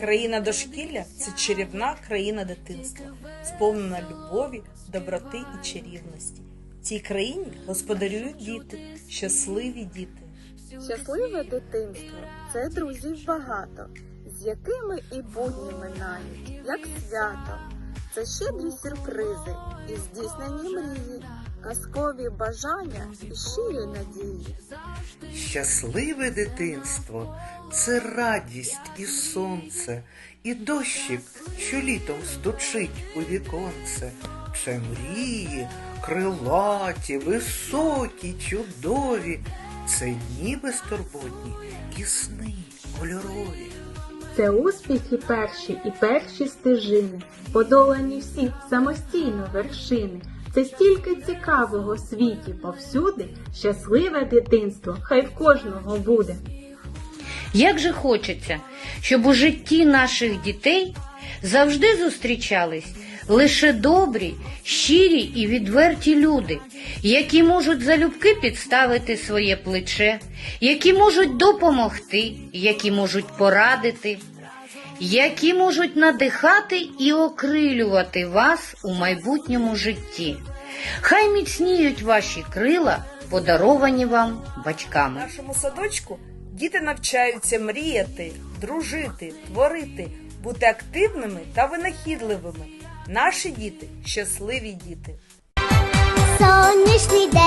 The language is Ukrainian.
Країна дошкілля це чарівна країна дитинства, сповнена любові, доброти і чарівності. В цій країні господарюють діти, щасливі діти. Щасливе дитинство це друзів багато, з якими і будні минають, як свято. Це щедрі сюрпризи і здійснені мрії, казкові бажання і щирі надії. Щасливе дитинство це радість і сонце, і дощик, що літом стучить у віконце. Це мрії, крилаті, високі, чудові. Це дні безтурботні і сни кольорові. Це успіхи перші і перші стежини, подолані всі самостійно вершини. Це стільки цікавого світі повсюди, щасливе дитинство, хай в кожного буде. Як же хочеться, щоб у житті наших дітей завжди зустрічались лише добрі, щирі і відверті люди, які можуть залюбки підставити своє плече, які можуть допомогти, які можуть порадити, які можуть надихати і окрилювати вас у майбутньому житті. Хай міцніють ваші крила, подаровані вам В батьками. нашому садочку діти навчаються мріяти, дружити, творити, бути активними та винахідливими. Наші діти щасливі діти. Сонячний день.